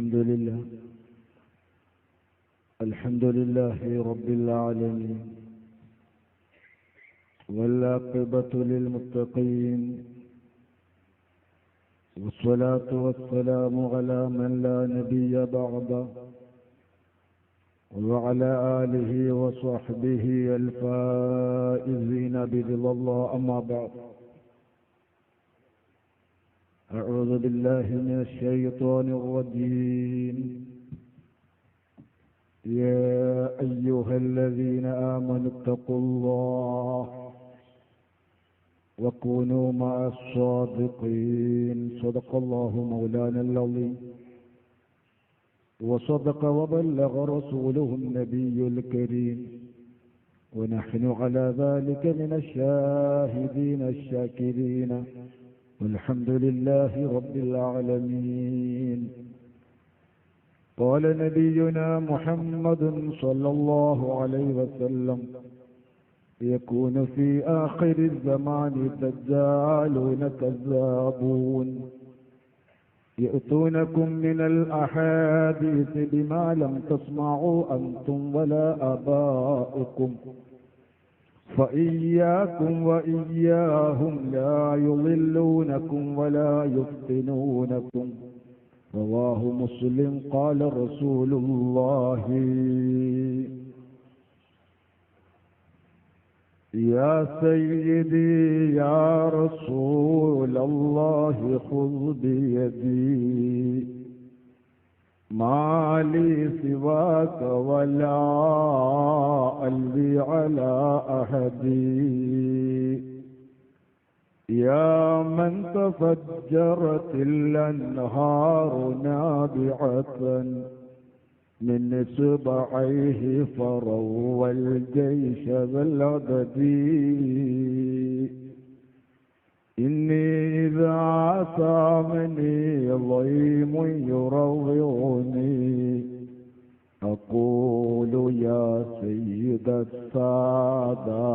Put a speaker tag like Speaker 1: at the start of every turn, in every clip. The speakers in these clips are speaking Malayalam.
Speaker 1: الحمد لله. الحمد لله رب العالمين. والعاقبة للمتقين. والصلاة والسلام على من لا نبي بعده وعلى آله وصحبه الفائزين برضا الله أما بعد. أعوذ بالله من الشيطان الرجيم. يا أيها الذين آمنوا اتقوا الله وكونوا مع الصادقين. صدق الله مولانا العظيم. وصدق وبلغ رسوله النبي الكريم. ونحن على ذلك من الشاهدين الشاكرين. والحمد لله رب العالمين. قال نبينا محمد صلى الله عليه وسلم يكون في آخر الزمان دجالون كذابون يأتونكم من الأحاديث بما لم تسمعوا أنتم ولا آباؤكم. فإياكم وإياهم لا يضلونكم ولا يفتنونكم. رواه مسلم قال رسول الله. يا سيدي يا رسول الله خذ بيدي. ما لي سواك ولا قلبي على أحدي يا من تفجرت الأنهار نابعة من سبعيه فروا الجيش بالعدد. إني إذا عصامني ضيم يروعني أقول يا سيد السادات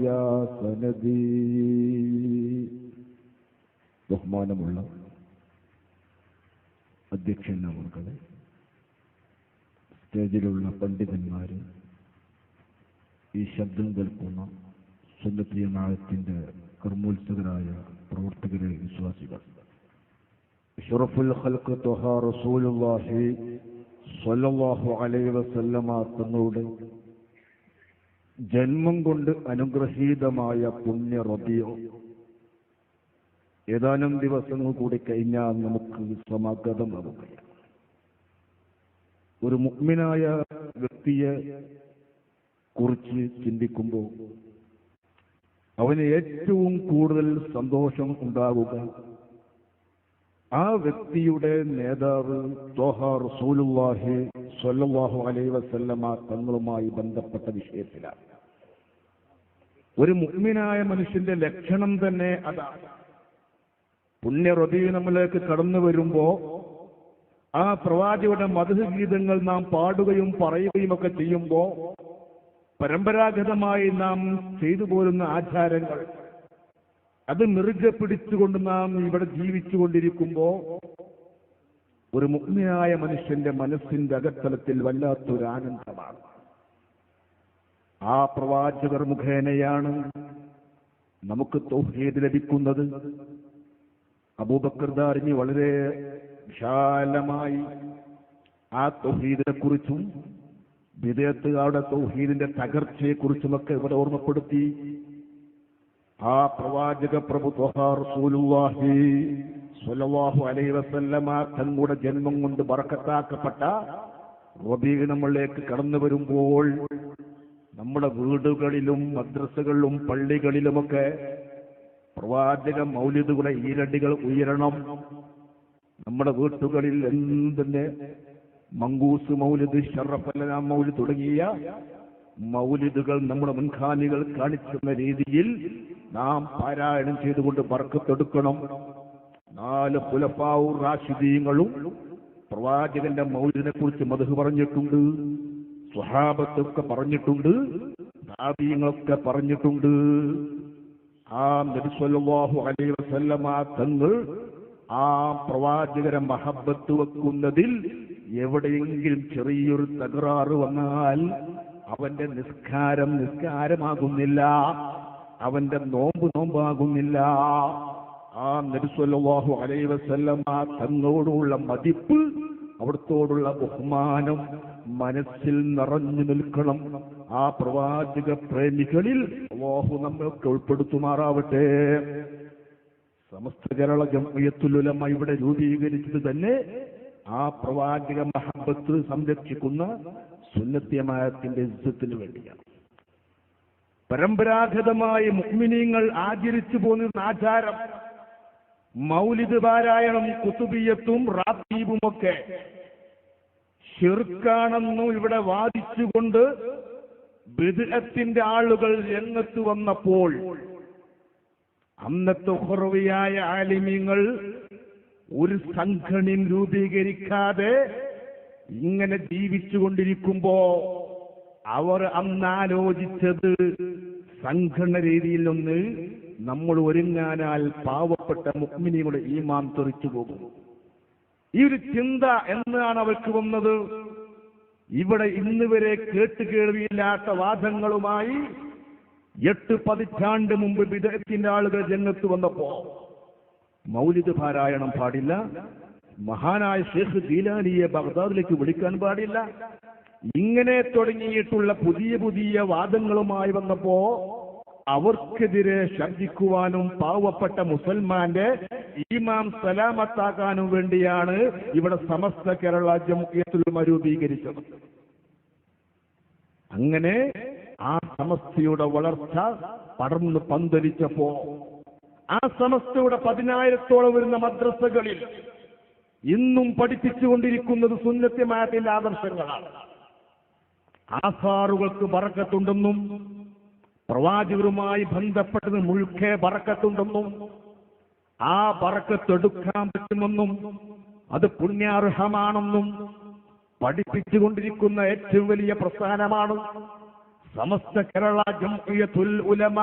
Speaker 1: يا سندي ബഹുമാനമുള്ള അധ്യക്ഷൻ അവർകളെ സ്റ്റേജിലുള്ള പണ്ഡിതന്മാര് ഈ ശബ്ദം കേൾക്കുന്ന സുന്നപ്രിയമായത്തിന്റെ കർമ്മോത്സുകരായ പ്രവർത്തകരെ വിശ്വാസികൾ. വസല്ലമ തങ്ങളുടെ ജന്മം കൊണ്ട് അനുഗ്രഹീതമായ പുണ്യ റബിയോ. ഏതാനും ദിവസങ്ങൾ കൂടി കഴിഞ്ഞാൽ നമുക്ക് സമാഗതമാവുകയാണ് ഒരു മുഗ്മിനായ വ്യക്തിയെ കുറിച്ച് ചിന്തിക്കുമ്പോൾ അവന് ഏറ്റവും കൂടുതൽ സന്തോഷം ഉണ്ടാവുക. ആ വ്യക്തിയുടെ നേതാവ് തോഹ റസൂലുല്ലാഹി സ്വല്ലല്ലാഹു അലൈഹി വസല്ലമ തങ്ങളുമായി ബന്ധപ്പെട്ട വിഷയത്തിലാണ്. ഒരു മുഗ്മിനായ മനുഷ്യന്റെ ലക്ഷണം തന്നെ അതാണ്. പുണ്യ റബി നമ്മിലേക്ക് കടന്നു വരുമ്പോ ആ പ്രവാചിയുടെ മധുഗീതങ്ങൾ നാം പാടുകയും പറയുകയും ഒക്കെ ചെയ്യുമ്പോ പരമ്പരാഗതമായി നാം ചെയ്തു പോരുന്ന ആചാരങ്ങൾ അത് മിറുകെ പിടിച്ചുകൊണ്ട് നാം ഇവിടെ ജീവിച്ചുകൊണ്ടിരിക്കുമ്പോ ഒരു മുഗ്നായ മനുഷ്യന്റെ മനസ്സിന്റെ അകത്തലത്തിൽ വല്ലാത്തൊരു ആനന്ദമാണ്. ആ പ്രവാചകർ മുഖേനയാണ് നമുക്ക് തൗഹീദ് ലഭിക്കുന്നത്. അബൂബക്കർദാരിഞ്ഞ് വളരെ വിശാലമായി ആ തൗഹീദിനെ കുറിച്ചും വിദേത്തുകാരുടെ തൗഹീദിന്റെ തകർച്ചയെക്കുറിച്ചുമൊക്കെ ഇവിടെ ഓർമ്മപ്പെടുത്തി. ആ പ്രവാചക പ്രഭു സ്വല്ലല്ലാഹു അലൈഹി വസല്ലമ തങ്ങളുടെ ജന്മം കൊണ്ട് വറക്കത്താക്കപ്പെട്ട റബീഗ് നമ്മളിലേക്ക് കടന്നു വരുമ്പോൾ നമ്മുടെ വീടുകളിലും മദ്രസകളിലും പള്ളികളിലുമൊക്കെ പ്രവാചക മൗലിദുകളുടെ ഈരടികൾ ഉയരണം. നമ്മുടെ വീട്ടുകളിൽ എന്തിന്റെ മങ്കൂസ് മൗലിദ് ഷറഫലാം മൗലി തുടങ്ങിയ മൗലിദുകൾ നമ്മുടെ മുൻഖാനികൾ കാണിക്കുന്ന രീതിയിൽ നാം പാരായണം ചെയ്തുകൊണ്ട് പറക്കത്തെടുക്കണം നാല് പുലപ്പാവൂർ റാഷിദീങ്ങളും പ്രവാചകന്റെ മൗലിദിനെ കുറിച്ച് മധു പറഞ്ഞിട്ടുണ്ട്. സ്വഹാബത്തൊക്കെ പറഞ്ഞിട്ടുണ്ട്. താപീയങ്ങളൊക്കെ പറഞ്ഞിട്ടുണ്ട്. ആ നബിസ്വല്ലാഹു അലൈഹി വസല്ലമ തങ്ങൾ
Speaker 2: ആ പ്രവാചകരെ മഹബത്ത് വെക്കുന്നതിൽ എവിടെയെങ്കിലും ചെറിയൊരു തകരാറ് വന്നാൽ അവന്റെ നിസ്കാരം നിസ്കാരമാകുന്നില്ല അവന്റെ നോമ്പ് നോമ്പാകുന്നില്ല. ആ നബിസ്വല്ലാഹു അലൈ വസല്ലമ തങ്ങളോടുള്ള മതിപ്പ് അവിടത്തോടുള്ള ബഹുമാനം മനസ്സിൽ നിറഞ്ഞു നിൽക്കണം. ആ പ്രവാചക പ്രേമികളിൽ അള്ളാഹു നമ്മൾക്ക് ഉൾപ്പെടുത്തുമാറാവട്ടെ. സമസ്ത കേരള ജമയത്തുലുലമ ഇവിടെ രൂപീകരിച്ചത് തന്നെ ആ പ്രവാചക മഹബത്ത് സംരക്ഷിക്കുന്ന സുന്നത്യമായത്തിന്റെ യുദ്ധത്തിന് വേണ്ടിയാണ്. പരമ്പരാഗതമായി മുഹ്മിനീങ്ങൾ ആചരിച്ചു പോന്നിരുന്ന ആചാരം മൗലിദ് പാരായണം കുത്തുബിയത്തും റാത്തീബുമൊക്കെ ഷിർക്കാണെന്നു ഇവിടെ വാദിച്ചുകൊണ്ട് ബിദ്അത്തിന്റെ ആളുകൾ രംഗത്ത് വന്നപ്പോൾ അന്നത്തെ ഹുറവിയായ ആലിമ്യങ്ങൾ ഒരു സംഘടനയും രൂപീകരിക്കാതെ ഇങ്ങനെ ജീവിച്ചുകൊണ്ടിരിക്കുമ്പോ അവർ അന്നാലോചിച്ചത് സംഘടന രീതിയിൽ ഒന്ന് നമ്മൾ ഒരുങ്ങാനാൽ പാവപ്പെട്ട മുക്മിനിയുടെ ഈമാൻ തെറിച്ചു പോകും. ഈ ഒരു ചിന്ത എന്നാണ് അവർക്ക് വന്നത്. ഇവിടെ ഇന്ന് വരെ കേട്ട് കേൾവിയില്ലാത്ത വാദങ്ങളുമായി എട്ട് പതിറ്റാണ്ട് മുമ്പ് വിദഗ്ധത്തിന്റെ ആളുകൾ രംഗത്ത് വന്നപ്പോ മൗലിദ് പാരായണം പാടില്ല. മഹാനായ ഷേഖ് ദീലാലിയെ ബഗ്ദാദിലേക്ക് വിളിക്കാൻ പാടില്ല. ഇങ്ങനെ തുടങ്ങിയിട്ടുള്ള പുതിയ പുതിയ വാദങ്ങളുമായി വന്നപ്പോ അവർക്കെതിരെ ശബ്ദിക്കുവാനും പാവപ്പെട്ട മുസൽമാന്റെ ഈമാം സലാമത്താക്കാനും വേണ്ടിയാണ് ഇവിടെ സമസ്ത കേരള ജമുഖ്യത്തിലും രൂപീകരിച്ചത് അങ്ങനെ ആ സമസ്തയുടെ വളർച്ച പടർന്ന് പന്തലിച്ചപ്പോ ആ സമസ്തയുടെ പതിനായിരത്തോളം വരുന്ന മദ്രസകളിൽ ഇന്നും പഠിപ്പിച്ചുകൊണ്ടിരിക്കുന്നത് സുന്നത്യമായത്തിന്റെ ആദർശങ്ങളാണ്. ആസാറുകൾക്ക് പറക്കത്തുണ്ടെന്നും പ്രവാചകരുമായി ബന്ധപ്പെട്ടത് മുഴുക്കെ പറക്കത്തുണ്ടെന്നും ആ പറക്കത്തെടുക്കാൻ പറ്റുമെന്നും അത് പുണ്യാർഹമാണെന്നും പഠിപ്പിച്ചുകൊണ്ടിരിക്കുന്ന ഏറ്റവും വലിയ പ്രസ്ഥാനമാണ് സമസ്ത കേരള ജംഇയ്യത്തുൽ ഉലമ.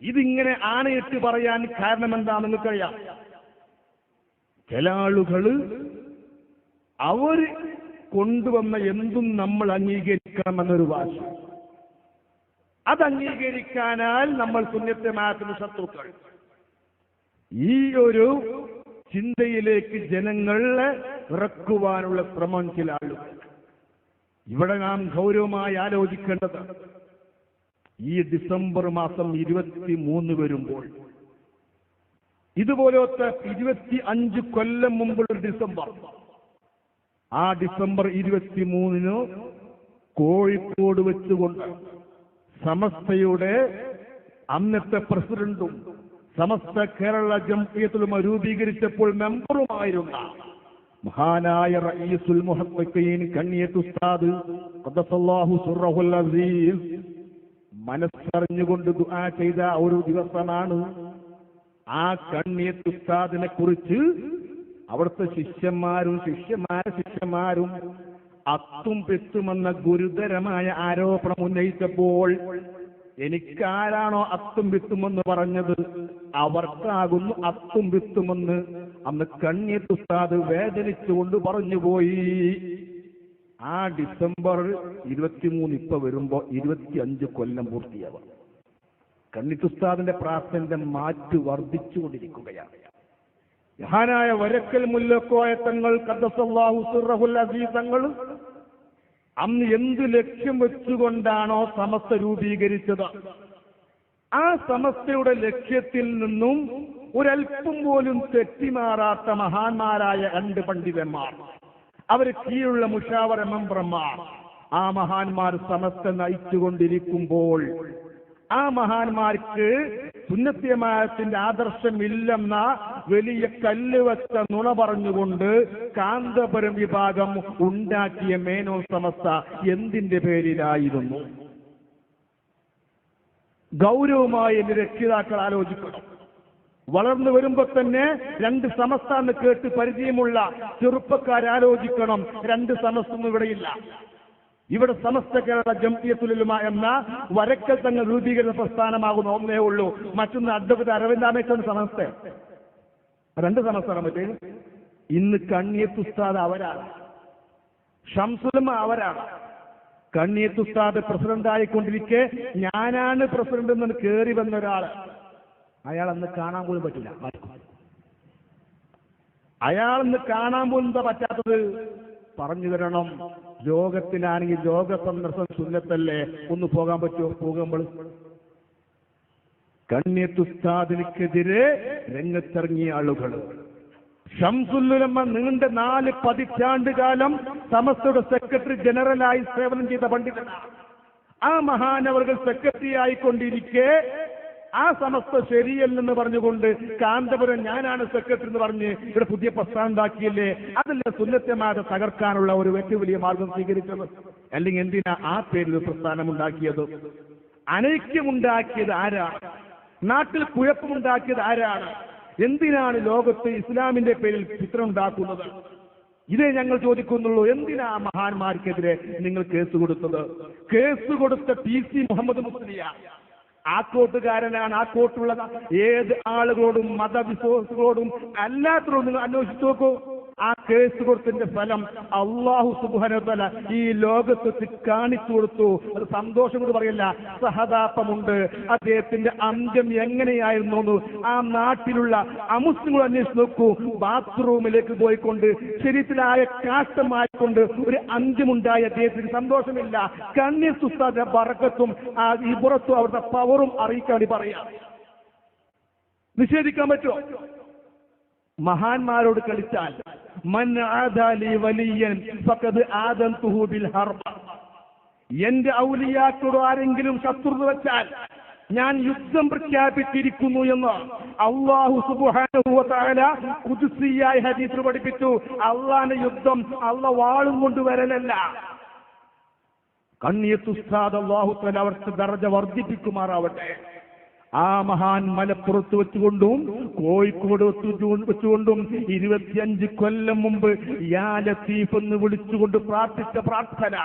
Speaker 2: ഇതിങ്ങനെ ആണയിട്ട് പറയാൻ കാരണം എന്താണെന്ന് നിങ്ങൾക്കറിയാം. ചില ആളുകൾ അവർ കൊണ്ടുവന്ന എന്തും നമ്മൾ അംഗീകരിക്കണമെന്നൊരു വാശി. അത് അംഗീകരിക്കാനാൽ നമ്മൾ പുണ്യത്യമാക്കുന്ന ശത്രുക്കൾ. ഈ ഒരു ചിന്തയിലേക്ക് ജനങ്ങളെ ഇറക്കുവാനുള്ള ശ്രമം ചില ആളുകൾ. ഇവിടെ നാം ഗൗരവമായി ആലോചിക്കേണ്ടത് ഈ ഡിസംബർ മാസം ഇരുപത്തി മൂന്ന് വരുമ്പോൾ. ഇതുപോലത്തെ ഇരുപത്തി അഞ്ച് കൊല്ലം മുമ്പുള്ള ഡിസംബർ. ആ ഡിസംബർ ഇരുപത്തി മൂന്നിന് കോഴിക്കോട് വെച്ചുകൊണ്ട് സമസ്തയുടെ അന്നത്തെ പ്രസിഡന്റും സമസ്ത കേരള ജംഇയ്യത്തുലുമ രൂപീകരിച്ചപ്പോൾ മെമ്പറുമായിരുന്ന മഹാനായ റയീസുൽ മുഹത്തഖീൻ കണ്ണിയത്ത് ഉസ്താദ് ഖദസല്ലാഹു സുറഹുൽ അസീസ് മനസ്സറിഞ്ഞുകൊണ്ട് ദുആ ചെയ്ത ഒരു ദിവസമാണ് ആ കണ്ണിയത്ത് ഉസ്താദിനെ കുറിച്ച് അവിടുത്തെ ശിഷ്യന്മാരും ശിഷ്യന്മാരെ ശിഷ്യന്മാരും അത്തും പെത്തുമെന്ന ഗുരുതരമായ ആരോപണം ഉന്നയിച്ചപ്പോൾ എനിക്കാരാണോ അത്തും വിത്തുമെന്ന് പറഞ്ഞത്? അവർക്കാകുന്നു അത്തും വിത്തുമെന്ന് അന്ന് കണ്ണിയത്ത് ഉസ്താദ് വേദനിച്ചുകൊണ്ട് പറഞ്ഞുപോയി. ആ ഡിസംബർ ഇരുപത്തിമൂന്ന് ഇപ്പൊ വരുമ്പോ ഇരുപത്തിയഞ്ച് കൊല്ലം പൂർത്തിയാവാം. കണ്ണിത്തുസ്താദിന്റെ പ്രാർത്ഥനയുടെ മാറ്റു വർദ്ധിച്ചുകൊണ്ടിരിക്കുകയാണ്. മഹാനായ വരക്കൽ മുല്ലക്കോയ തങ്ങൾ തങ്ങൾ അന്ന് എന്ത് ലക്ഷ്യം വെച്ചുകൊണ്ടാണോ സമസ്ത രൂപീകരിച്ചത്? ആ സമസ്തയുടെ ലക്ഷ്യത്തിൽ നിന്നും ഒരൽപ്പം പോലും തെറ്റിമാറാത്ത മഹാന്മാരായ രണ്ട് പണ്ഡിതന്മാർ അവർ കീഴുള്ള മുഷാവര മെമ്പർമാർ. ആ മഹാന്മാർ സമസ്ത നയിച്ചുകൊണ്ടിരിക്കുമ്പോൾ ആ മഹാന്മാർക്ക് സുന്നത്യമായത്തിന്റെ ആദർശമില്ലെന്ന വലിയ കല്ല് വെച്ച നുണ പറഞ്ഞുകൊണ്ട് കാന്തപുരം വിഭാഗം ഉണ്ടാക്കിയ മേനോ സമസ്ത എന്തിന്റെ പേരിലായിരുന്നു? ഗൗരവമായി എന്റെ രക്ഷിതാക്കൾ ആലോചിക്കണം. വളർന്നു വരുമ്പോ തന്നെ രണ്ട് സമസ്ത എന്ന് കേട്ട് പരിചയമുള്ള ചെറുപ്പക്കാരാലോചിക്കണം. രണ്ട് സമസ്തൊന്നും ഇവിടെയില്ല. ഇവിടെ സമസ്ത കേരള ജംഇയത്തുലുമ എന്ന വരക്കൽ തങ്ങൾ രൂപീകരണ പ്രസ്ഥാനമാകുന്ന ഒന്നേ ഉള്ളൂ. മറ്റൊന്ന് അഡ്വക്കറ്റ് അരവിന്ദാമേശ്വരൻ സമസ്ത. രണ്ട് സമസ്തമാണ് മറ്റേ ഇന്ന് കണ്ണിയത്തുസ്താദ് അവരാണ്. ഷംസുലമ അവരാണ്. കണ്ണിയത്തുസ്താദ് പ്രസിഡന്റ് ആയിക്കൊണ്ടിരിക്കെ ഞാനാണ് പ്രസിഡന്റ് എന്ന് കയറി വന്ന ഒരാൾ. അയാൾ അന്ന് കാണാൻ പോലും പറ്റില്ല. അയാൾ ഇന്ന് കാണാൻ പോലും എന്താ പറ്റാത്തത്? പറഞ്ഞു തരണം. രോഗത്തിനാണെങ്കിൽ രോഗ സന്ദർശനം സുന്നത്തല്ലേ? ഒന്ന് പോകാൻ പറ്റുമോ? പോകുമ്പോൾ കണ്യത്തുസ്താദിനെതിരെ രംഗത്തിറങ്ങിയ ആളുകൾ. ഷംസുല്ലുലമ്മ നീണ്ട നാല് പതിറ്റാണ്ട് കാലം സമസ്തയുടെ സെക്രട്ടറി ജനറലായി സേവനം ചെയ്ത പണ്ഡിതനാണ്. ആ മഹാനവറുകൾ സെക്രട്ടറി ആയിക്കൊണ്ടിരിക്കെ ആ സമസ്ത ശരിയല്ലെന്ന് പറഞ്ഞുകൊണ്ട് കാന്തപുരം ഞാനാണ് സെക്രട്ടറി എന്ന് പറഞ്ഞ് ഇവിടെ പുതിയ പ്രസ്ഥാനം ഉണ്ടാക്കിയല്ലേ അതല്ലേ സുന്നത്യമാരെ തകർക്കാനുള്ള ഒരു ഏറ്റവും വലിയ മാർഗം സ്വീകരിച്ചത്? അല്ലെങ്കിൽ എന്തിനാ ആ പേരിൽ പ്രസ്ഥാനം ഉണ്ടാക്കിയത് അനൈക്യമുണ്ടാക്കിയത് ആരാണ് നാട്ടിൽ കുഴപ്പമുണ്ടാക്കിയത് ആരാണ്? എന്തിനാണ് ലോകത്ത് ഇസ്ലാമിന്റെ പേരിൽ ചിത്രം ഉണ്ടാക്കുന്നത് ഇതേ ഞങ്ങൾ ചോദിക്കുന്നുള്ളൂ എന്തിനാ മഹാന്മാർക്കെതിരെ നിങ്ങൾ കേസ് കൊടുത്തത്? കേസ് കൊടുത്ത ടി സി മുഹമ്മദ് മുസ്ലിയ. ആ കോട്ടുകാരനാണ് ആ കോട്ടുള്ള ഏത് ആളുകളോടും മതവിശ്വാസികളോടും അല്ലാത്തവരോടും നിങ്ങൾ അന്വേഷിച്ചു നോക്കൂ. ആ കേസ് കൊടുത്തിന്റെ ഫലം അള്ളാഹു സുബാനത്തല ഈ ലോകത്ത് കാണിച്ചു കൊടുത്തു. അത് സന്തോഷം കൊണ്ട് പറയില്ല സഹതാപമുണ്ട്. അദ്ദേഹത്തിന്റെ അന്ത്യം എങ്ങനെയായിരുന്നു ആ നാട്ടിലുള്ള അമുസ്ലിങ്ങൾ അന്വേഷിച്ച് നോക്കൂ. ബാത്റൂമിലേക്ക് പോയിക്കൊണ്ട് ശരീരത്തിലായ കാഷ്ടമായിക്കൊണ്ട് ഒരു അന്ത്യമുണ്ടായ. അദ്ദേഹത്തിന് സന്തോഷമില്ല. കണ്ണീർ സുസ്താദിന്റെ ബറക്കത്തും ആ ഇപ്പുറത്തും അവരുടെ പവറും അറിയിക്കാൻ പറയാം. നിഷേധിക്കാൻ പറ്റുമോ? മഹാന്മാരോട് കളിച്ചാൽ വലിയൻ ഫഖദ് ബിൽ എന്റെ ഔലിയാക്കോട് ആരെങ്കിലും ശത്രുത വെച്ചാൽ ഞാൻ യുദ്ധം പ്രഖ്യാപിച്ചിരിക്കുന്നു എന്ന് അള്ളാഹു സുബുഹാനുഭവത്താല കുതിസിയായി ഹദീസിൽ പഠിപ്പിച്ചു. അള്ളാന്റെ യുദ്ധം അള്ള വാളും കൊണ്ടുവരലല്ല കണ്ണിയത്തുസ്താദ് അള്ളാഹു തല അവർക്ക് ദർജ വർദ്ധിപ്പിക്കുമാറാവട്ടെ. ആ മഹാൻ മലപ്പുറത്ത് വെച്ചുകൊണ്ടും കോഴിക്കോട് വെച്ചു- വെച്ചുകൊണ്ടും ഇരുപത്തിയഞ്ച് കൊല്ലം മുമ്പ് യാ ലത്തീഫ് എന്ന് വിളിച്ചുകൊണ്ട് പ്രാർത്ഥിച്ച പ്രാർത്ഥന.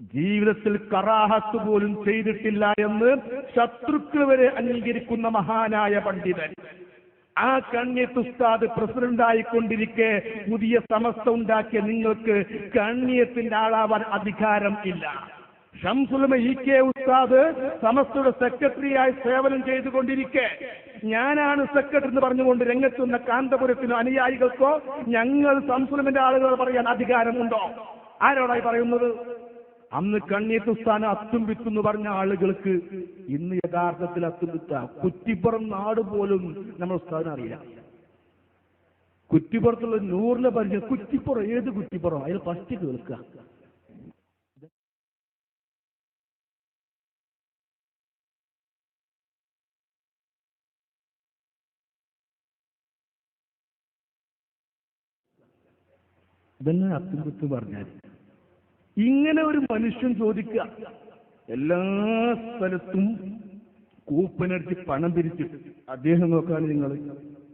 Speaker 2: ജീവിതത്തിൽ കറാഹത്ത് പോലും ചെയ്തിട്ടില്ല എന്ന് ശത്രുക്കൾ വരെ അംഗീകരിക്കുന്ന മഹാനായ പണ്ഡിതൻ. ആ കണ്ണിയത്ത് ഉസ്താദ് പ്രസിഡന്റ് ആയിക്കൊണ്ടിരിക്കെ പുതിയ സമസ്ത ഉണ്ടാക്കിയ നിങ്ങൾക്ക് കണ്ണിയത്തിന്റെ ആളാവാൻ അധികാരം ഇല്ല. ഷംസുലമ ഇ കെ ഉസ്താദ് സമസ്തയുടെ സെക്രട്ടറിയായി സേവനം ചെയ്തുകൊണ്ടിരിക്കെ. ഞാനാണ് സെക്രട്ടറി എന്ന് പറഞ്ഞുകൊണ്ട് രംഗത്തുന്ന കാന്തപുരത്തിനോ അനുയായികൾക്കോ ഞങ്ങൾ സംസുലമിന്റെ ആളുകൾ പറയാൻ അധികാരമുണ്ടോ? ആരോടായി പറയുന്നത്? അന്ന് കണ്ണീത്ത് ഉസ്താന അത്തും എന്ന് പറഞ്ഞ ആളുകൾക്ക് ഇന്ന് യഥാർത്ഥത്തിൽ അത്തും കുറ്റിപ്പുറം നാട് പോലും നമ്മൾ ഉസ്താദിനെ അറിയില്ല. കുറ്റിപ്പുറത്തുള്ള നൂറിലെ പരിചയം കുറ്റിപ്പുറം ഏത് കുറ്റിപ്പുറം? അതിൽ ഫസ്റ്റ് കേൾക്കുക. ഇതന്നെ അത്യുത്ത് പറഞ്ഞാൽ ഇങ്ങനെ ഒരു മനുഷ്യൻ ചോദിക്കുക എല്ലാ സ്ഥലത്തും കൂപ്പനടിച്ച് പണം പിരിച്ചു. അദ്ദേഹം നോക്കാൻ നിങ്ങൾ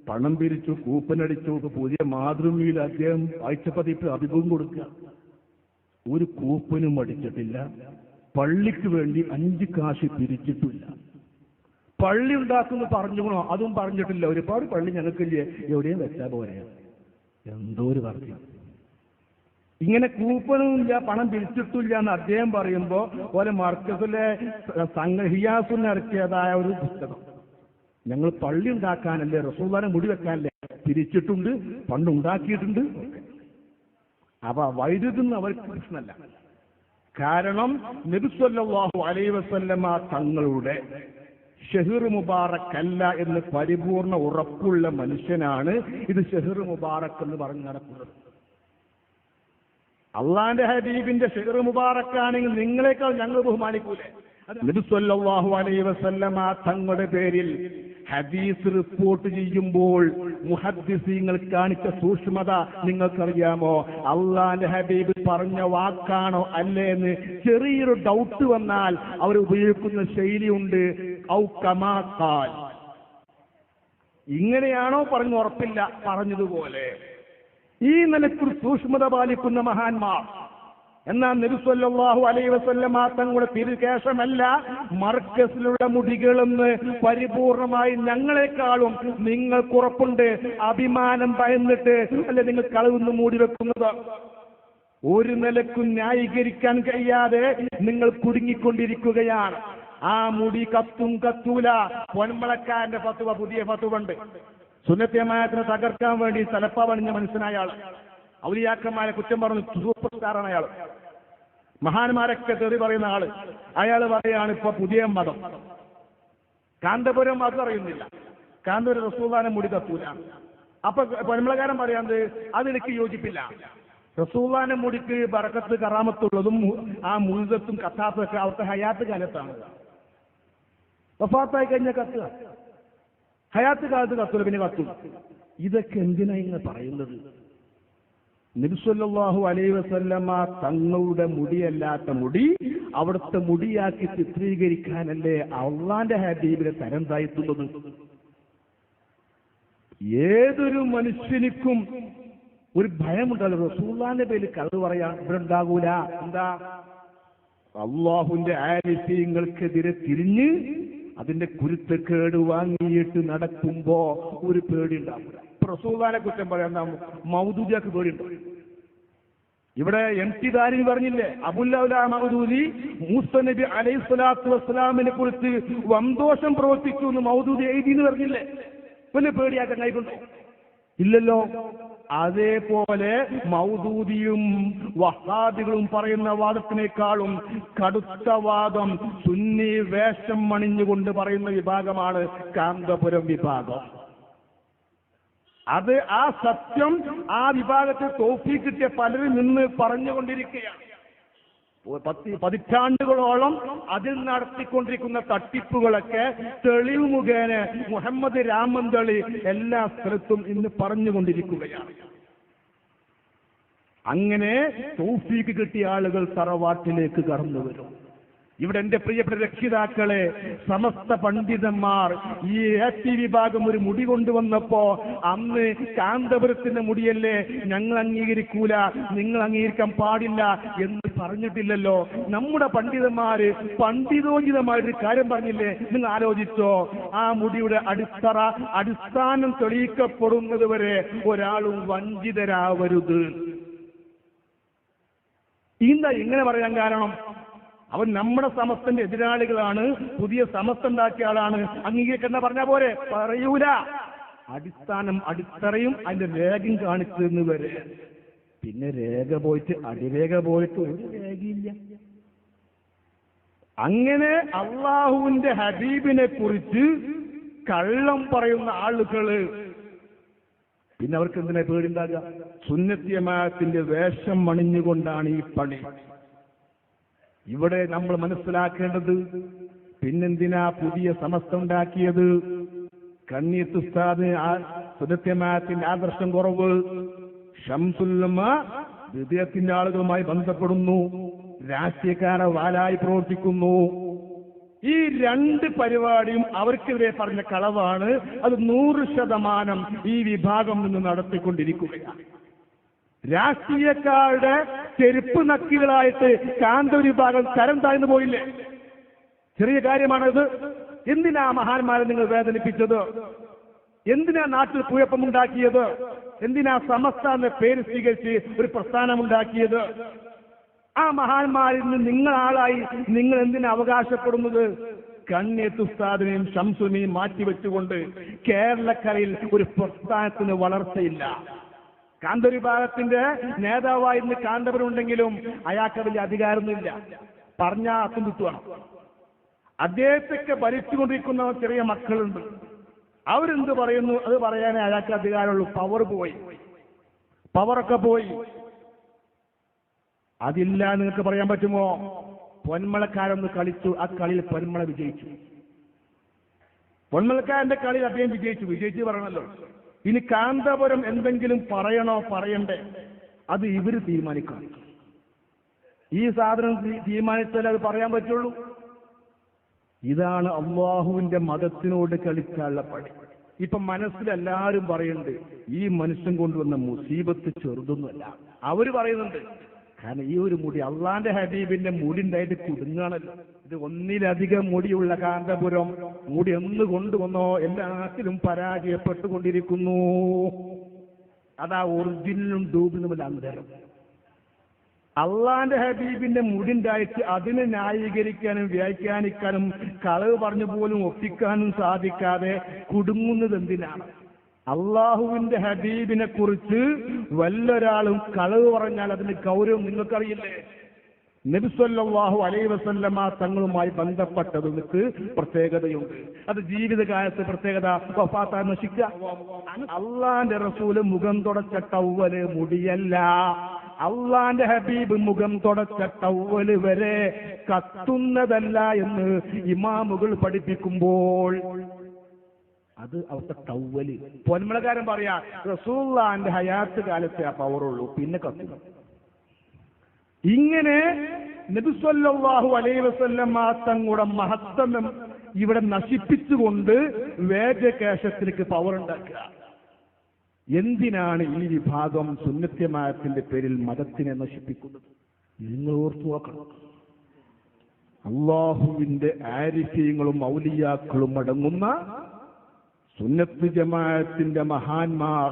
Speaker 2: പണം പിരിച്ചു കൂപ്പനടിച്ചു പുതിയ മാതൃഭൂമിയിൽ അദ്ദേഹം ആഴ്ചപ്പതിപ്പ് അഭിമുഖം കൊടുക്കുക ഒരു കൂപ്പനും അടിച്ചിട്ടില്ല. പള്ളിക്ക് വേണ്ടി അഞ്ച് കാശ് പിരിച്ചിട്ടില്ല. പള്ളി ഉണ്ടാക്കുന്നു പറഞ്ഞുകൊണ്ടോ അതും പറഞ്ഞിട്ടില്ല. ഒരുപാട് പള്ളി ഞങ്ങൾക്കില്ലേ? എവിടെയും വെച്ചാ പോരെ. എന്തോ ഒരു പറഞ്ഞു ഇങ്ങനെ കൂപ്പണില്ല പണം പിരിച്ചിട്ടില്ല എന്ന് അദ്ദേഹം പറയുമ്പോ ഓലെ മർക്കസിലെ സംഘ ഹിയാസുന്ന് ഇറക്കിയതായ ഒരു പുസ്തകം. ഞങ്ങൾ പള്ളി ഉണ്ടാക്കാനല്ലേ റസൂദാനെ മുടി വെക്കാനല്ലേ പിരിച്ചിട്ടുണ്ട് പണ്ടുണ്ടാക്കിയിട്ടുണ്ട് അപ്പൊ വൈദ്യുതി അവർക്ക് പ്രശ്നമല്ല. കാരണം നബിസ്വല്ലാഹു അലൈ വസല്ലമ തങ്ങളുടെ ഷെഹിർ മുബാറക് അല്ല എന്ന് പരിപൂർണ ഉറപ്പുള്ള മനുഷ്യനാണ് ഇത് ഷെഹിർ മുബാറക് എന്ന് പറഞ്ഞ് നടക്കുന്നത്. അള്ളാന്റെ ഹബീബിന്റെ ഷെഹിർ മുബാറക്കാണെങ്കിൽ നിങ്ങളെക്കാൾ ഞങ്ങൾ ബഹുമാനിക്കൂലേ? നബി അലൈ വസല്ലമ തങ്ങളുടെ പേരിൽ ഹദീസ് റിപ്പോർട്ട് ചെയ്യുമ്പോൾ മുഹദ്ദിസീങ്ങൾ കാണിച്ച സൂക്ഷ്മത നിങ്ങൾക്കറിയാമോ? അള്ളാന്റെ ഹബീബ് പറഞ്ഞ വാക്കാണോ അല്ലേ എന്ന് ചെറിയൊരു ഡൗട്ട് വന്നാൽ അവർ ഉപയോഗിക്കുന്ന ശൈലിയുണ്ട്. ഔ ഇങ്ങനെയാണോ പറഞ്ഞു ഉറപ്പില്ല പറഞ്ഞതുപോലെ. ഈ നിലയ്ക്കൊരു സൂക്ഷ്മത പാലിക്കുന്ന മഹാന്മാർ. എന്നാൽ നിരുസല്ലാഹു അലൈ വസല്ലമ തങ്ങളുടെ തിരുകേശമല്ല മർക്കസിലുള്ള മുടികളെന്ന് പരിപൂർണമായി ഞങ്ങളെക്കാളും നിങ്ങൾക്കുറപ്പുണ്ട് അഭിമാനം ഭയന്നിട്ട് അല്ലെ നിങ്ങൾ കളവുന്ന് മൂടി വെക്കുന്നത്? ഒരു നിലക്കും ന്യായീകരിക്കാൻ കഴിയാതെ നിങ്ങൾ കുടുങ്ങിക്കൊണ്ടിരിക്കുകയാണ്. ആ മുടി കത്തും കത്തൂല. പൊന്മളക്കാരന്റെ ഫത്തുവ പുതിയ ഫത്തുവുണ്ട് സുന്നത്യമായത്തിനെ തകർക്കാൻ വേണ്ടി തലപ്പ പണിഞ്ഞ മനുഷ്യനായ ആൾ. ഔലിയാക്കന്മാരെ കുറ്റം പറഞ്ഞു സൂപ്പർ സ്റ്റാറാണ് അയാൾ മഹാന്മാരൊക്കെ തെറി പറയുന്ന ആൾ. അയാൾ പറയാണ് ഇപ്പൊ പുതിയ മതം. കാന്തപുരം അത് അറിയുന്നില്ല കാന്തപുരം റസൂദാനം മുടി തത്തൂല. അപ്പൊ പൊന്മളകാരൻ പറയാന്ത് അതെനിക്ക് യോജിപ്പില്ല. റസൂദാനം മുടിക്ക് ബറക്കത്ത് കറാമത്തുള്ളതും ആ മുഴുതത്തും കത്താത്തൊക്കെ അവർക്ക് ഹയാത്ത് കാലത്താണ്. വഫാത്തായി കഴിഞ്ഞ കത്തുക ഹയാത്ത് കാലത്ത് കത്തൂല പിന്നെ കത്തും. ഇതൊക്കെ എന്തിനാ ഇങ്ങനെ പറയുന്നത്? നിബ്സല്ലാഹു അലൈ വസല്ലമ തങ്ങളുടെ മുടിയല്ലാത്ത മുടി അവിടുത്തെ മുടിയാക്കി ചിത്രീകരിക്കാനല്ലേ അള്ളാന്റെ ഹബീബിനെ തരം താഴ്ത്തുന്നത്? ഏതൊരു മനുഷ്യനിക്കും ഒരു ഭയമുണ്ടല്ലോ. റസൂള്ളാന്റെ പേരിൽ കഥ പറയാ ഇവിടെ ഉണ്ടാകൂല എന്താ? അള്ളാഹുവിന്റെ വിഷയങ്ങൾക്കെതിരെ തിരിഞ്ഞ് അതിന്റെ കുരുത്തക്കേട് വാങ്ങിയിട്ട് നടക്കുമ്പോ ഒരു പേടി ഉണ്ടാവില്ല കുറ്റം പറയാൻ മൗദൂദിയാക്ക് പേടിയുണ്ടോ. ഇവിടെ എം ടി ദാരി പറഞ്ഞില്ലേ അബുല്ല മൂസ നബി അലൈഹി സ്വലാത്തു വസ്സലാമിനെ കുറിച്ച് വന്തോഷം പ്രവർത്തിച്ചു എന്ന് മൗദൂദി എഴുതി എന്ന് പറഞ്ഞില്ലേ? പിന്നെ പേടിയാക്കാൻ ഇല്ലല്ലോ. അതേപോലെ മൗദൂദിയും വഹാദികളും പറയുന്ന വാദത്തിനേക്കാളും കടുത്ത വാദം സുന്നി വേഷം മണിഞ്ഞുകൊണ്ട് പറയുന്ന വിഭാഗമാണ് കാന്തപുരം വിഭാഗം. അത് ആ സത്യം ആ വിഭാഗത്തെ തോഫി കിട്ടിയ പലരും നിന്ന് പറഞ്ഞുകൊണ്ടിരിക്കുകയാണ്. പതിറ്റാണ്ടുകളോളം അതിൽ നടത്തിക്കൊണ്ടിരിക്കുന്ന തട്ടിപ്പുകളൊക്കെ തെളിവ് മുഖേന മുഹമ്മദ് രാമന്തളി എല്ലാ സ്ഥലത്തും ഇന്ന് പറഞ്ഞുകൊണ്ടിരിക്കുകയാണ്. അങ്ങനെ തൗഫീക്ക് കിട്ടിയ ആളുകൾ തറവാട്ടിലേക്ക് കടന്നു വരും. ഇവിടെ എന്റെ പ്രിയപ്പെട്ട രക്ഷിതാക്കളെ സമസ്ത പണ്ഡിതന്മാർ ഈ എ ടി വിഭാഗം ഒരു മുടി കൊണ്ടുവന്നപ്പോ അന്ന് കാന്തപുരത്തിന്റെ മുടിയല്ലേ ഞങ്ങൾ അംഗീകരിക്കൂല നിങ്ങൾ അംഗീകരിക്കാൻ പാടില്ല എന്ന് പറഞ്ഞിട്ടില്ലല്ലോ. നമ്മുടെ പണ്ഡിതന്മാര് പണ്ഡിതോചിതമായൊരു കാര്യം പറഞ്ഞില്ലേ? നിങ്ങൾ ആലോചിച്ചോ ആ മുടിയുടെ അടിത്തറ അടിസ്ഥാനം തെളിയിക്കപ്പെടുന്നത് വരെ ഒരാളും വഞ്ചിതരാവരുത്. ഇന്ന ഇങ്ങനെ പറയാൻ കാരണം അവൻ നമ്മുടെ സമസ്തന്റെ എതിരാളികളാണ്. പുതിയ സമസ്ത ഉണ്ടാക്കിയ ആളാണ് അംഗീകരിക്കുന്ന പറഞ്ഞ പോലെ പറയൂല. അടിസ്ഥാനം അടിത്തറയും അതിന്റെ രേഖയും കാണിച്ചെന്ന് വരെ പിന്നെ രേഖ പോയിട്ട് അടിരേഖ പോയിട്ട് ഒരു രേഖയില്ല. അങ്ങനെ അള്ളാഹുവിന്റെ ഹബീബിനെ കുറിച്ച് കള്ളം പറയുന്ന ആളുകൾ. പിന്നെ അവർക്ക് എന്തിനാ പേടിണ്ടാകുക സുന്നത്യമാത്തിന്റെ വേഷം മണിഞ്ഞുകൊണ്ടാണ് ഈ പണി. ഇവിടെ നമ്മൾ മനസ്സിലാക്കേണ്ടത് പിന്നെന്തിനാ പുതിയ സമസ്ത ഉണ്ടാക്കിയത് കണ്ണീത്ത് ഉസ്താദ് ആ സുന്നത്യമാത്തിന്റെ ആദർശം കുറവ് ഷംസുല്ലമ്മ ഹൃദയത്തിന്റെ ആളുകളുമായി ബന്ധപ്പെടുന്നു രാഷ്ട്രീയക്കാരെ വാലായി പ്രവർത്തിക്കുന്നു. ഈ രണ്ട് പരിപാടിയും അവർക്കെതിരെ പറഞ്ഞ കളവാണ്. അത് നൂറ് ശതമാനം ഈ വിഭാഗം നിന്ന് നടത്തിക്കൊണ്ടിരിക്കുകയാണ്. രാഷ്ട്രീയക്കാരുടെ ചെരുപ്പ് നക്കികളായിട്ട് കാന്ത വിഭാഗം തരം താഴ്ന്നു പോയില്ലേ? ചെറിയ കാര്യമാണത്. എന്തിനാ മഹാന്മാരെ നിങ്ങൾ വേദനിപ്പിച്ചത്? എന്തിനാ നാട്ടിൽ കുഴപ്പമുണ്ടാക്കിയത് എന്തിനാ സമസ്ത എന്ന പേര് സ്വീകരിച്ച് ഒരു പ്രസ്ഥാനമുണ്ടാക്കിയത് ആ മഹാന്മാരിൽ നിന്ന് നിങ്ങളാളായി നിങ്ങൾ എന്തിനാ അവകാശപ്പെടുന്നത്? കണ്ണിയത്തുസ്താദിനെയും ഷംസുനെയും മാറ്റിവെച്ചുകൊണ്ട് കേരളക്കരയിൽ ഒരു പ്രസ്ഥാനത്തിന് വളർച്ചയില്ല. കാന്തവിഭാഗത്തിന്റെ നേതാവായിരുന്നു കാന്തവരുണ്ടെങ്കിലും അയാൾക്ക് വലിയ അധികാരമൊന്നുമില്ല. പറഞ്ഞ അത്തും കിട്ടുവാണ് അദ്ദേഹത്തൊക്കെ ഭരിച്ചുകൊണ്ടിരിക്കുന്ന ചെറിയ മക്കളുണ്ട്. അവരെന്ത് പറയുന്നു? അത് പറയാനേ അയാൾക്ക് അധികാരമുള്ളൂ. പവർ പോയി. പവറൊക്കെ പോയി. അതില്ല നിങ്ങൾക്ക് പറയാൻ പറ്റുമോ? പൊന്മളക്കാരൊന്ന് കളിച്ചു. ആ കളിയിൽ പൊന്മള വിജയിച്ചു. പൊന്മളക്കാരന്റെ കളിയിൽ അദ്ദേഹം വിജയിച്ചു. വിജയിച്ചു പറയണല്ലോ ഇനി കാന്തപുരം എന്തെങ്കിലും പറയണോ പറയണ്ടേ? അത് ഇവർ തീരുമാനിക്കണം. ഈ സാധനം തീരുമാനിച്ചാൽ അത് പറയാൻ പറ്റുള്ളൂ. ഇതാണ് അള്ളാഹുവിന്റെ മതത്തിനോട് കളിക്കാനുള്ള പണി. ഇപ്പൊ മനസ്സിൽ എല്ലാവരും പറയുന്നുണ്ട് ഈ മനുഷ്യൻ കൊണ്ടുവന്ന മുസീബത്ത് ചെറുതൊന്നുമല്ല. അവർ പറയുന്നുണ്ട് കാരണം ഈ ഒരു മുടി അള്ളാന്റെ ഹബീബിന്റെ മുടി ഉണ്ടായിട്ട് കുടുങ്ങാണല്ലോ. ഇത് ഒന്നിലധികം മുടിയുള്ള കാന്തപുരം. മുടി എന്ന് കൊണ്ടുവന്നോ എല്ലാത്തിലും പരാജയപ്പെട്ടുകൊണ്ടിരിക്കുന്നു. അതാ ഒറിജിനലും എല്ലാം അന്തരം അള്ളാന്റെ ഹബീബിന്റെ മുടിണ്ടായിട്ട് അതിനെ ന്യായീകരിക്കാനും വ്യാഖ്യാനിക്കാനും കളവ് പറഞ്ഞു പോലും ഒപ്പിക്കാനും സാധിക്കാതെ കുടുങ്ങുന്നത് എന്തിനാണ്? അള്ളാഹുവിന്റെ ഹബീബിനെ കുറിച്ച് വല്ലൊരാളും കളവ് പറഞ്ഞാൽ അതിന് ഗൗരവം നിങ്ങൾക്കറിയില്ലേ? നബിസ്വല്ലാഹു അലൈ വസല്ലമ തങ്ങളുമായി ബന്ധപ്പെട്ടത് നിനക്ക് പ്രത്യേകതയുണ്ട്. അത് ജീവിതകാലത്ത് പ്രത്യേകത. വഫാത്ത അള്ളാന്റെ റസൂൽ മുഖം തുടച്ച ടവ്വൽ മുടിയല്ല. അള്ളാന്റെ ഹബീബ് മുഖം തുടച്ച ടവ്വൽ വരെ കത്തുന്നതല്ല എന്ന് ഇമാമുകൾ പഠിപ്പിക്കുമ്പോൾ അത് അവിടുത്തെ ടവ്വൽ പൊന്മളകാരൻ പറയാ റസൂള്ളാന്റെ ഹയാത്ത് കാലത്തെ ആ പവറുള്ളൂ പിന്നെ കത്തുന്നു ഇങ്ങനെ നബിസ്വല്ലാഹു അലൈ വസല്ലമ്മ തങ്ങളുടെ മഹത്വം ഇവിടെ നശിപ്പിച്ചുകൊണ്ട് വേദകേശത്തിലേക്ക് പവർ ഉണ്ടാക്കുക. എന്തിനാണ് ഈ വിഭാഗം സുന്നത്യമായത്തിന്റെ പേരിൽ മതത്തിനെ നശിപ്പിക്കുന്നത്? നിങ്ങൾ ഓർത്തു നോക്കണം. അള്ളാഹുവിന്റെ ആരിഫ്യങ്ങളും ഔലിയാക്കളും അടങ്ങുന്ന സുന്നത്ത് ജമാഅത്തിന്റെ മഹാന്മാർ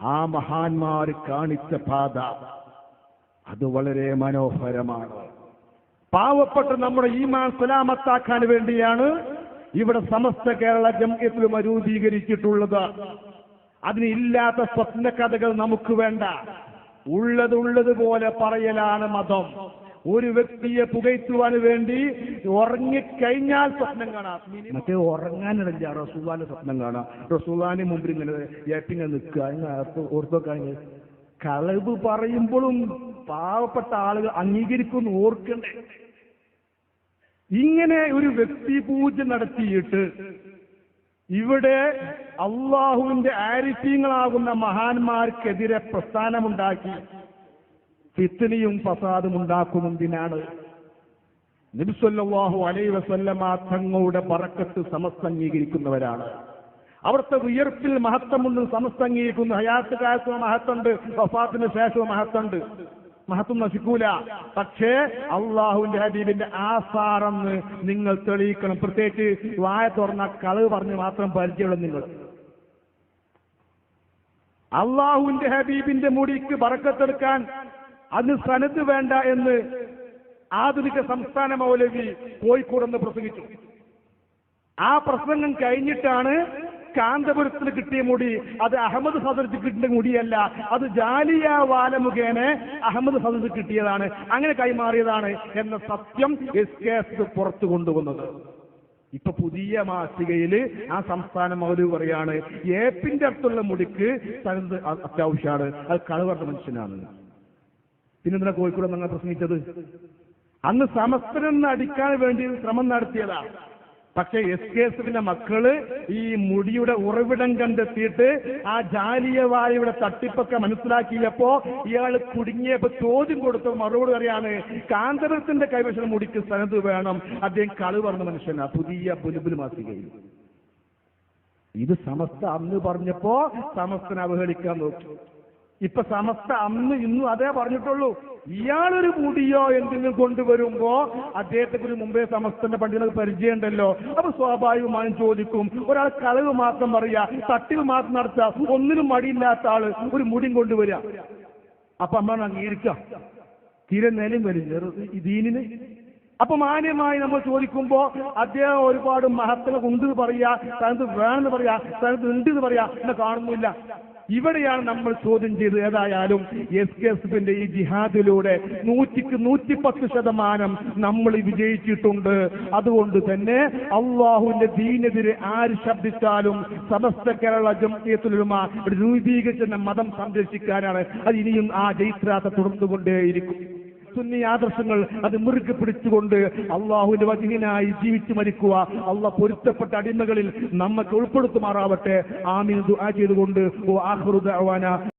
Speaker 2: ആ മഹാന്മാർ കാണിച്ച പാത അത് വളരെ മനോഹരമാണ്. പാവപ്പെട്ട് നമ്മുടെ ഈമാൻ സലാമത്താക്കാൻ വേണ്ടിയാണ് ഇവിടെ സമസ്ത കേരള ജംഇയത്തിലും രൂപീകരിച്ചിട്ടുള്ളത് അതിനില്ലാത്ത സ്വപ്ന കഥകൾ നമുക്ക് വേണ്ട. ഉള്ളത് ഉള്ളതുപോലെ പറയലാണ് മതം. ഒരു വ്യക്തിയെ പുകയ്ത്തുവാൻ വേണ്ടി ഉറങ്ങിക്കഴിഞ്ഞാൽ സ്വപ്നം കാണാം. മറ്റേ ഉറങ്ങാനിടല്ല. റസൂലാന്റെ സ്വപ്നം കാണാം. റസൂലാന്റെ മുമ്പിൽ ഇങ്ങനെ ഏപ്പിങ്ങനെ നിൽക്കുക. ഓർത്തോക്കാൻ കളവ് പറയുമ്പോഴും പാവപ്പെട്ട ആളുകൾ അംഗീകരിക്കുമെന്ന് ഓർക്കണ്ടേ? ഇങ്ങനെ ഒരു വ്യക്തി പൂജ നടത്തിയിട്ട് ഇവിടെ അള്ളാഹുവിന്റെ ആരിഫ്യങ്ങളാകുന്ന മഹാന്മാർക്കെതിരെ പ്രസ്ഥാനമുണ്ടാക്കി പിത്തിനിയും ഫസാദും ഉണ്ടാക്കുന്നതിനാണ് നിബ്സല്ലാഹു അലൈ വസല്ലമ തങ്ങളുടെ പറക്കത്ത് സമസ്ത അംഗീകരിക്കുന്നവരാണ് അവിടുത്തെ ഉയർപ്പിൽ മഹത്വമുണ്ട് സമസ്ത അംഗീകരിക്കുന്നു ഹയാത്ത് കാലത്ത് മഹത്തുണ്ട് വഫാത്തിന് ശേഷവും മഹത്തുണ്ട് മഹത്വം നശിക്കൂല. പക്ഷേ അള്ളാഹുവിന്റെ ഹബീബിന്റെ ആസാറെന്ന് നിങ്ങൾ തെളിയിക്കണം. പ്രത്യേകിച്ച് വായ തുറന്ന കളവ് പറഞ്ഞ് മാത്രം പരിചയമുള്ള നിങ്ങൾ. അള്ളാഹുവിന്റെ ഹബീബിന്റെ മുടിക്ക് പറക്കത്തെടുക്കാൻ അതിന് സനത് വേണ്ട എന്ന് ആധുനിക സംസ്ഥാന മൗലവി കോഴിക്കോടെന്ന് പ്രസംഗിച്ചു. ആ പ്രസംഗം കഴിഞ്ഞിട്ടാണ് കാന്തപുരത്തിന് കിട്ടിയ മുടി അത് അഹമ്മദ് സദർജ് കിട്ടിയ മുടിയല്ല അത് ജാലിയ വാല മുഖേന അഹമ്മദ് സദർജ് കിട്ടിയതാണ്. അങ്ങനെ കൈമാറിയതാണ് എന്ന സത്യം എസ് കെ എസ് പുറത്തു കൊണ്ടുവന്നത്. ഇപ്പൊ പുതിയ മാസികയിൽ ആ സംസ്ഥാന മൗലി പറയാണ് ഏപ്പിന്റെ അടുത്തുള്ള മുടിക്ക് തനത് അത്യാവശ്യമാണ്. അത് കളവർത്ത മനുഷ്യനാണ്. പിന്നെന്തിനാ കോഴിക്കോട് നിങ്ങൾ പ്രസംഗിച്ചത്? അന്ന് സമസ്തനെന്ന് അടിക്കാൻ വേണ്ടി ശ്രമം നടത്തിയതാണ് പക്ഷെ എസ് കെ എസിന്റെ മക്കൾ ഈ മുടിയുടെ ഉറവിടം കണ്ടെത്തിയിട്ട് ആ ജാലിയവായുടെ തട്ടിപ്പൊക്കെ മനസ്സിലാക്കിയപ്പോ ഇയാൾ കുടുങ്ങിയപ്പോ ചോദ്യം കൊടുത്ത മറുപടി പറയാണ് കാന്തരത്തിന്റെ കൈവശം മുടിക്ക് സ്ഥലത്ത് വേണം. അദ്ദേഹം കളി പറഞ്ഞ മനുഷ്യനാ. പുതിയ ബുലുബുൽ മാസികയിൽ. ഇത് സമസ്ത അന്ന് പറഞ്ഞപ്പോ സമസ്തനെ അവഹേളിക്കാൻ നോക്കി. ഇപ്പൊ സമസ്ത അന്ന് ഇന്നും അതേ പറഞ്ഞിട്ടുള്ളൂ. ഇയാളൊരു മുടിയോ എന്തെങ്കിലും കൊണ്ടുവരുമ്പോ അദ്ദേഹത്തെ കുറിച്ച് മുമ്പേ സമസ്തന്റെ പണ്ഡിതർക്ക് പരിചയമുണ്ടല്ലോ. അപ്പൊ സ്വാഭാവികമായും ചോദിക്കും ഒരാൾ കളവ് മാത്രം പറയാ തട്ടിവ് മാത്രം നടത്ത ഒന്നിനും മടിയില്ലാത്ത ആൾ ഒരു മുടിയും കൊണ്ടുവരിക അപ്പൊ അമ്മ അംഗീകരിക്കാം. തീരെ നിലയും വരും ദീനിന്. അപ്പൊ മാന്യമായി നമ്മൾ ചോദിക്കുമ്പോ അദ്ദേഹം ഒരുപാട് മഹത്വങ്ങൾ ഉണ്ട് പറയാ തനത് വേണമെന്ന് പറയാ തനത് ഉണ്ട് എന്ന് പറയാ എന്നെ കാണുന്നില്ല. ഇവിടെയാണ് നമ്മൾ ചോദ്യം ചെയ്തത്. ഏതായാലും എസ് കെ എസ് എഫിന്റെ ഈ ജിഹാദിലൂടെ നൂറ്റിക്ക് നൂറ്റിപ്പത്ത് ശതമാനം നമ്മൾ വിജയിച്ചിട്ടുണ്ട്. അതുകൊണ്ട് തന്നെ അള്ളാഹുവിന്റെ ദീനെതിരെ ആര് ശബ്ദിച്ചാലും സമസ്ത കേരള ജംഇയത്തുലുമ രൂപീകരിച്ച മതം സംരക്ഷിക്കാനാണ്. അത് ഇനിയും ആ ജയിത്രാത്ത തുടർന്നുകൊണ്ടേയിരിക്കും. സുന്നി ആദർശങ്ങൾ അത് മുറുകെ പിടിച്ചുകൊണ്ട് അള്ളാഹുവിന്റെ വചനായി ജീവിച്ചു മരിക്കുക. അള്ളാഹ് പൊരുത്തപ്പെട്ട അടിമകളിൽ നമ്മക്ക് ഉൾപ്പെടുത്തുമാറാവട്ടെ. ആമീൻ. ദുആ ചെയ്തുകൊണ്ട് ഓ ആഹ്റുദ്